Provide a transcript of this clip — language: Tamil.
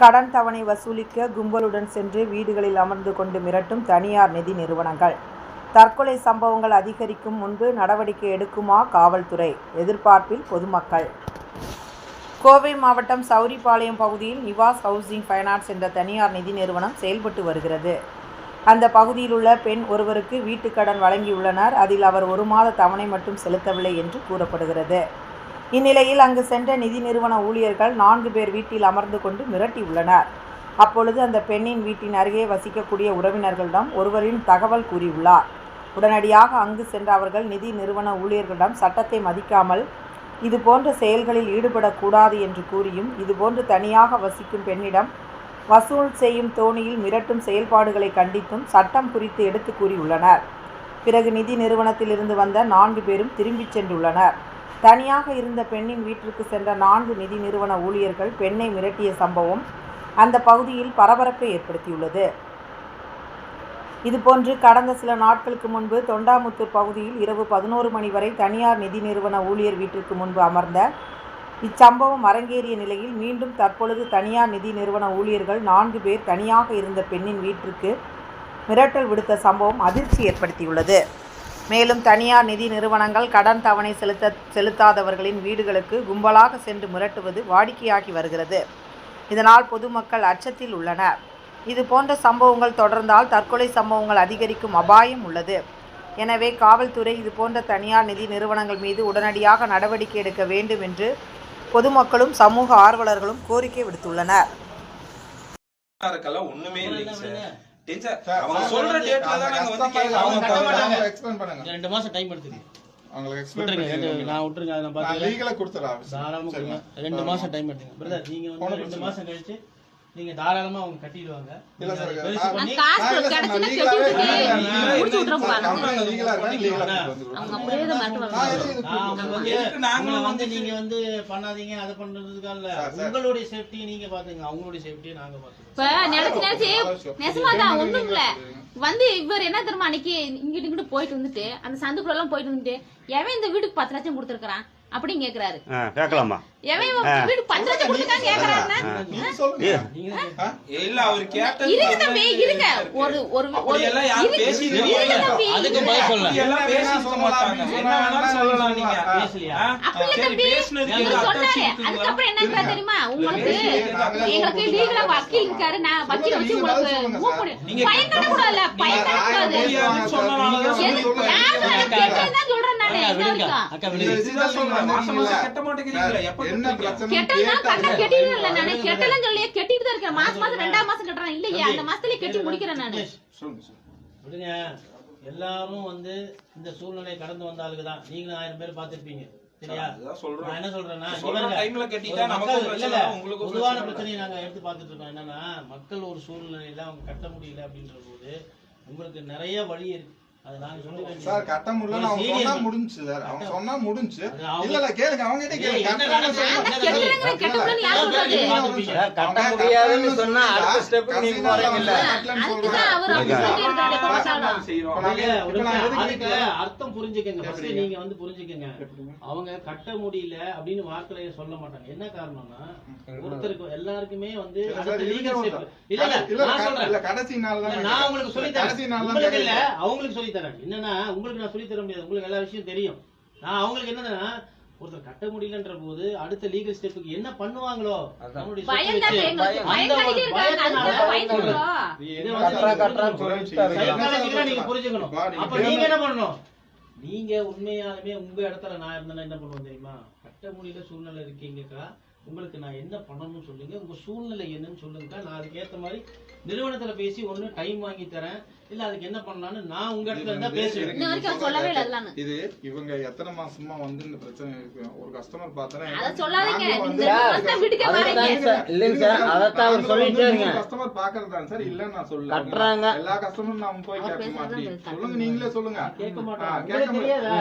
கடன் தவணை வசூலிக்க கும்பலுடன் சென்று வீடுகளில் அமர்ந்து கொண்டு மிரட்டும் தனியார் நிதி நிறுவனங்கள். தற்கொலை சம்பவங்கள் அதிகரிக்கும் முன்பு நடவடிக்கை எடுக்குமா காவல்துறை? எதிர்பார்ப்பில் பொதுமக்கள். கோவை மாவட்டம் சௌரிபாளையம் பகுதியில் நிவாஸ் ஹவுசிங் ஃபைனான்ஸ் என்ற தனியார் நிதி நிறுவனம் செயல்பட்டு வருகிறது. அந்த பகுதியில் உள்ள பெண் ஒருவருக்கு வீட்டுக் கடன் வழங்கியுள்ளனர். அதில் அவர் ஒரு மாத தவணை மட்டும் செலுத்தவில்லை என்று கூறப்படுகிறது. இந்நிலையில் அங்கு சென்ற நிதி நிறுவன ஊழியர்கள் நான்கு பேர் வீட்டில் அமர்ந்து கொண்டு மிரட்டியுள்ளனர் அப்பொழுது அந்த பெண்ணின் வீட்டின் அருகே வசிக்கக்கூடிய உறவினர்களிடம் ஒருவரின் தகவல் கூறியுள்ளார். உடனடியாக அங்கு சென்ற அவர்கள் நிதி நிறுவன ஊழியர்களிடம் சட்டத்தை மதிக்காமல் இது போன்ற செயல்களில் ஈடுபடக்கூடாது என்று கூறியும் இதுபோன்று தனியாக வசிக்கும் பெண்ணிடம் வசூல் செய்யும் தோணியில் மிரட்டும் செயல்பாடுகளை கண்டித்தும் சட்டம் குறித்து எடுத்து கூறியுள்ளனர். பிறகு நிதி நிறுவனத்திலிருந்து வந்த நான்கு பேரும் திரும்பிச் சென்றுள்ளனர். தனியாக இருந்த பெண்ணின் வீட்டிற்கு சென்ற நான்கு நிதி நிறுவன ஊழியர்கள் பெண்ணை மிரட்டிய சம்பவம் அந்த பகுதியில் பரபரப்பை ஏற்படுத்தியுள்ளது. இதுபோன்று கடந்த சில நாட்களுக்கு முன்பு தொண்டாமுத்தூர் பகுதியில் இரவு பதினோரு மணி வரை தனியார் நிதி நிறுவன ஊழியர் வீட்டிற்கு முன்பு அமர்ந்த இச்சம்பவம் அரங்கேறிய நிலையில் மீண்டும் தற்பொழுது தனியார் நிதி நிறுவன ஊழியர்கள் நான்கு பேர் தனியாக இருந்த பெண்ணின் வீட்டிற்கு மிரட்டல் விடுத்த சம்பவம் அதிர்ச்சி ஏற்படுத்தியுள்ளது. மேலும் தனியார் நிதி நிறுவனங்கள் கடன் தவணை செலுத்த செலுத்தாதவர்களின் வீடுகளுக்கு கும்பலாக சென்று மிரட்டுவது வாடிக்கையாகி வருகிறது. இதனால் பொதுமக்கள் அச்சத்தில் உள்ளனர். இது போன்ற சம்பவங்கள் தொடர்ந்தால் தற்கொலை சம்பவங்கள் அதிகரிக்கும் அபாயம் உள்ளது. எனவே காவல்துறை இது போன்ற தனியார் நிதி நிறுவனங்கள் மீது உடனடியாக நடவடிக்கை எடுக்க வேண்டும் என்று பொதுமக்களும் சமூக ஆர்வலர்களும் கோரிக்கை விடுத்துள்ளனர். ஒண்ணுமே இல்லைங்க சார், அவங்க அவங்க சொல்ற டேட்ல தான் நாங்க வந்து customer கேட்கறோம் அவங்க கட்ட மாட்டாங்க. பண்ணுங்க. ரெண்டு மாசம் டைம் எடுத்துக்கு அவங்களுக்கு பண்ணுங்க. ரெண்டு- நான் விட்டுருங்க அதை நான் கொடுத்துறேன். தாராளமா? கொடுங்க ரெண்டு மாசம் டைம் எடுத்துங்க பிரதர் நீங்க வந்து ரெண்டு. மாசம் கழிச்சு நீங்க தாராளமா அவங்க கட்டிடுவாங்க. நாங்களும் வந்து நீங்க வந்து பண்ணாதீங்க அதை பண்றதுக்காக இல்ல. உங்களுடைய சேஃப்டியை நீங்க பாத்துங்க அவங்களுடைய சேஃப்டியை நாங்க பாத்துக்கோம் இப்ப நினைச்சு நினைச்சு நெசமாதான் ஒண்ணும் இல்ல. வந்து இவர் என்ன தெரியுமா அன்னைக்கு இங்கிட்டு இங்கிட்டு போயிட்டு வந்துட்டு அந்த சந்துக்குள்ள எல்லாம் போயிட்டு வந்துட்டு எவன் இந்த வீட்டுக்கு பத்து லட்சம் கொடுத்துருக்கான் அப்படின்னு கேக்குறாரு. கேட்கலாமா பத்து லட்சம் கொடுத்துருக்கான்னு கேக்குறாருன்னா? நீங்க சொல்லுங்க. நீங்க ஆ? இல்ல அவர் கேட்டது இருங்க ஒரு ஒரு அதுக்கப்புறம் என்ன தெரியுமா? உங்களுக்கு எங்களுக்கு லீகலா வக்கீல் இருக்காரு. நான் வக்கீல் வச்சு உங்களுக்கு பயன் சொல்றேன் கட்டிட்டு தான் இருக்கேன். மாசம் மாசம் ரெண்டாம் மாசம் கட்டுறேன். இல்லையா அந்த மாசத்துலயே கட்டி முடிக்கிறேன் நானு. சொல்லுங்க சார். விடுங்க. எல்லாரும் வந்து இந்த சூழ்நிலை கடந்து வந்த ஆளுங்க தான். நீங்களும் ஆயிரம் பேர் பார்த்திருப்பீங்க. சரியா. நான் என்ன சொல்றேன்னா பொதுவான பிரச்சனை. பிரச்சனையை நாங்க எடுத்து பார்த்துட்டு இருக்கோம். என்னன்னா மக்கள் ஒரு சூழ்நிலையில அவங்க கட்ட முடியல அப்படின்ற போது உங்களுக்கு நிறைய வழி இருக்கு. சார் கட்ட முடியல. அவங்க சொன்னா முடிஞ்சுச்சு சார். அவங்க சொன்னா அவங்க- இல்ல இல்ல கேளுங்க. அவங்க கிட்ட கேளுங்க. கட்ட முடியாதுன்னு சொன்னா அடுத்த நீங்க போறீங்கல்ல. அர்த்தம் புரிஞ்சுக்கங்க. ஃபர்ஸ்ட்? நீங்க வந்து புரிஞ்சுக்கங்க. அவங்க கட்ட முடியல அப்படின்னு வார்த்தையில சொல்ல மாட்டாங்க. என்ன காரணம்னா ஒருத்தருக்கு எல்லாருக்குமே வந்து இல்ல. இல்ல. நான் சொல்றேன். கடைசி நாள் தான் நான் உங்களுக்கு சொல்லி கடைசி நாள் தான் இல்ல. அவங்களுக்கு சொல்லி தரேன் என்னன்னா உங்களுக்கு நான் சொல்லி தர முடியாது. உங்களுக்கு எல்லா விஷயம் தெரியும். நான் அவங்களுக்கு என்னன்னா ஒருத்தர் கட்ட முடியலன்ற போது அடுத்த லீகல் ஸ்டெப்புக்கு என்ன பண்ணுவாங்களோ நீங்க புரிஞ்சுக்கணும். அப்ப நீங்க என்ன பண்ணணும்? நீங்க உண்மையாலுமே உங்க இடத்துல நான் இருந்தேன்னா என்ன பண்ணுவேன் தெரியுமா? கட்ட முடியல சூழ்நிலை இருக்கீங்கக்கா. உங்களுக்கு நான் என்ன பண்ணணும்னு சொல்லுங்க. உங்க சூழ்நிலை என்னன்னு சொல்லுங்கக்கா நான் அதுக்கு ஏத்த மாதிரி நிறுவனத்துல பேசி ஒண்ணு டைம் வாங்கி தரேன். இல்ல அதுக்கு என்ன பண்ணலாம்னு நான் உங்க இடத்துல இருந்தா பேசுவேன். இது இவங்க எத்தனை மாசமா வந்து இந்த பிரச்சனை இருக்கு? ஒரு கஸ்டமர் பார்த்தா. கஸ்டமர் பாக்குறதா சார். இல்ல நான் சொல்ல கட்டுறாங்க. எல்லா கஸ்டமரும் நாம போய் கேட்க மாட்டேன். சொல்லுங்க நீங்களே சொல்லுங்க. கேட்க ஆ,